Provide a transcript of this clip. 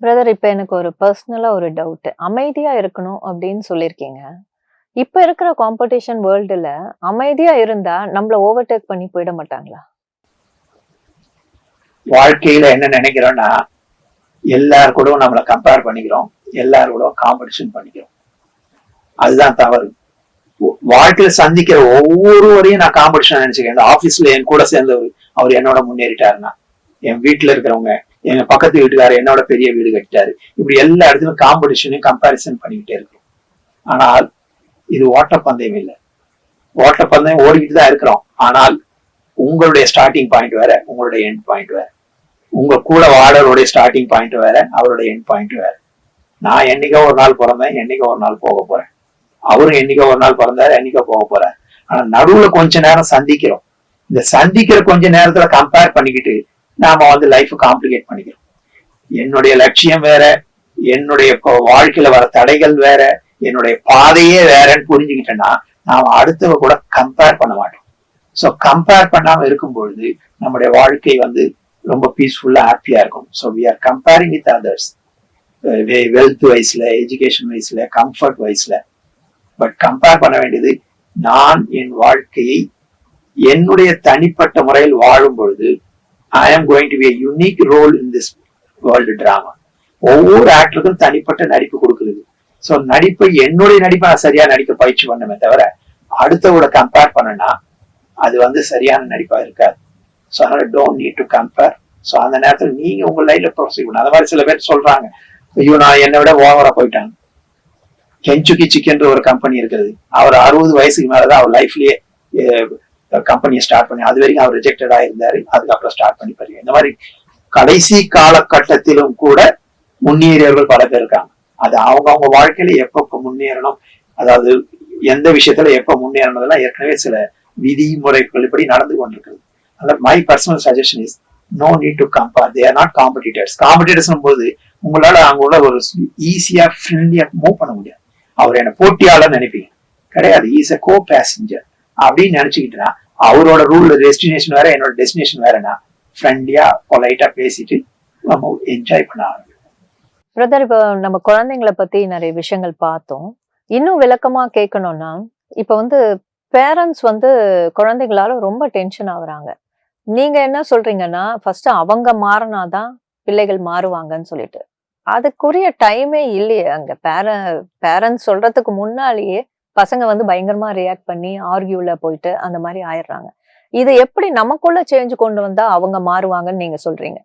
Brother இப்ப எனக்கு ஒரு பர்சனலா ஒரு டவுட் அமைதியா இருக்கணும் அப்படின்னு சொல்லியிருக்கீங்க. இப்ப இருக்கிற காம்படிஷன் வேர்ல்டுல அமைதியா இருந்தா நம்மள ஓவர்டேக் பண்ணி போயிட மாட்டாங்களா? வாழ்க்கையில என்ன நினைக்கிறோம்னா எல்லார் கூட நம்மளை கம்பேர் பண்ணிக்கிறோம். எல்லார் கூட காம்படிஷன் பண்ணிக்கிறோம். அதுதான் தவறு. வாழ்க்கையில சந்திக்கிற ஒவ்வொருவரையும் நான் காம்படிஷன் நினைச்சுக்கேன் இந்த ஆபீஸ்ல என் கூட சேர்ந்தவர் அவர் என்னோட முன்னேறிட்டாருன்னா என் வீட்டுல இருக்கிறவங்க எங்க பக்கத்து வீட்டுக்காரர் என்னோட பெரிய வீடு கட்டிட்டாரு. இப்படி எல்லா இடத்துலயும் காம்படிஷனையும் கம்பாரிசன் பண்ணிக்கிட்டே இருக்கும். ஆனால் இது ஓட்டப்பந்தயம் இல்லை. ஓட்டப்பந்தயம் ஓடிக்கிட்டு தான் இருக்கிறோம். ஆனால் உங்களுடைய ஸ்டார்டிங் பாயிண்ட் வேற உங்களுடைய எண்ட் பாயிண்ட் வேற. உங்க கூட வாடருடைய ஸ்டார்டிங் பாயிண்ட் வேற அவருடைய எண்ட் பாயிண்ட் வேற. நான் என்னைக்கோ ஒரு நாள் பிறந்தேன் என்னைக்கோ ஒரு நாள் போக போறேன். அவரும் என்னைக்கோ ஒரு நாள் பிறந்தாரு என்னைக்கோ போக போறாரு. ஆனா நடுவுல கொஞ்ச நேரம் சந்திக்கிறோம். இந்த சந்திக்கிற கொஞ்ச நேரத்துல கம்பேர் பண்ணிக்கிட்டு நாம வந்து லைஃப் காம்ப்ளிகேட் பண்ணிக்கிறோம். என்னுடைய லட்சியம் வேற என்னுடைய வாழ்க்கையில வர தடைகள் வேற என்னுடைய பாதையே வேறன்னு புரிஞ்சுக்கிட்டேன்னா நாம அடுத்தவ கூட கம்பேர் பண்ண மாட்டோம். ஸோ கம்பேர் பண்ணாம இருக்கும் பொழுது நம்முடைய வாழ்க்கை வந்து ரொம்ப பீஸ்ஃபுல்லா ஹாப்பியா இருக்கும். So we are comparing with others wealth வைஸ்ல education வைஸ்ல கம்ஃபர்ட் வைஸ்ல பட் கம்பேர் பண்ண வேண்டியது நான் என் வாழ்க்கையை என்னுடைய தனிப்பட்ட முறையில் வாழும் பொழுது I am going to be unique role in this world drama ஒவ்வொரு ஆக்டருக்கும் தனிப்பட்ட நடிப்பு கொடுக்குறது. ஸோ நடிப்பை என்னுடைய நடிப்பை நான் சரியா நடிக்க பயிற்சி பண்ணமே தவிர அடுத்தவோட கம்பேர் பண்ணனா அது வந்து சரியான நடிப்பா இருக்காது. ஸோ அதனால don't need to compare so அந்த நேரத்தில் நீங்க உங்க லைஃப்ல ப்ரொசீட் பண்ணணும் அந்த மாதிரி சில பேர் சொல்றாங்க. ஐயோ நான் என்னை விட ஓவரா போயிட்டாங்க. கென்சுக்கி சிக்கன்ற ஒரு கம்பெனி இருக்குது. அவர் அறுபது வயசுக்கு மேலதான் அவர் லைஃப்லயே கம்பெனியை ஸ்டார்ட் பண்ணி அது வரைக்கும் அவர் ரிஜெக்டடா இருந்தாரு. அதுக்கப்புறம் ஸ்டார்ட் பண்ணி பாருங்க. இந்த மாதிரி கடைசி காலகட்டத்திலும் கூட முன்னேறியவர்கள் பல பேர் இருக்காங்க. அது அவங்க அவங்க வாழ்க்கையில எப்ப முன்னேறணும் அதாவது எந்த விஷயத்துல எப்ப முன்னேறணும்லாம் ஏற்கனவே சில விதிமுறைகள் இப்படி நடந்து கொண்டிருக்குது. அதனால my personal suggestion is no need to compare they are not competitors competitors போது உங்களால அங்க உள்ள ஒரு ஈஸியா ஃப்ரெண்ட்லியா மூவ் பண்ண முடியாது. அவர் என்ன போட்டியாளர் நினைப்பீங்க. கிடையாது. இஸ் அ கோ பேசஞ்சர் அப்படின்னு நினைச்சுக்கிட்டுனா அவரோட ரூல் டெஸ்டினேஷன் வேற என்னோட டெஸ்டினேஷன் வேறனா ஃப்ரெண்ட்லியா பொலைட்டா பேசிட்டு நம்ம என்ஜாய் பண்ண ஆரம்பிக்கும் பிரதர் இப்போ நம்ம குழந்தைங்கள பத்தி நிறைய விஷயங்கள் பார்த்தோம். இன்னும் விளக்கமா கேட்கணும்னா இப்ப வந்து பேரண்ட்ஸ் வந்து குழந்தைங்களால ரொம்ப டென்ஷன் ஆகுறாங்க. நீங்க என்ன சொல்றீங்கன்னா ஃபர்ஸ்ட் அவங்க மாறினாதான் பிள்ளைகள் மாறுவாங்கன்னு சொல்லிட்டு. அதுக்குரிய டைமே இல்லையே. அங்க பேர பேரண்ட்ஸ் சொல்றதுக்கு முன்னாலேயே பசங்க வந்து பயங்கரமா ரியாக்ட் பண்ணி ஆர்கியூல போயிட்டு அந்த மாதிரி ஆயிடுறாங்க. இதை எப்படி நமக்குள்ள சேஞ்ச் கொண்டு வந்தா அவங்க மாறுவாங்கன்னு நீங்க சொல்றீங்க?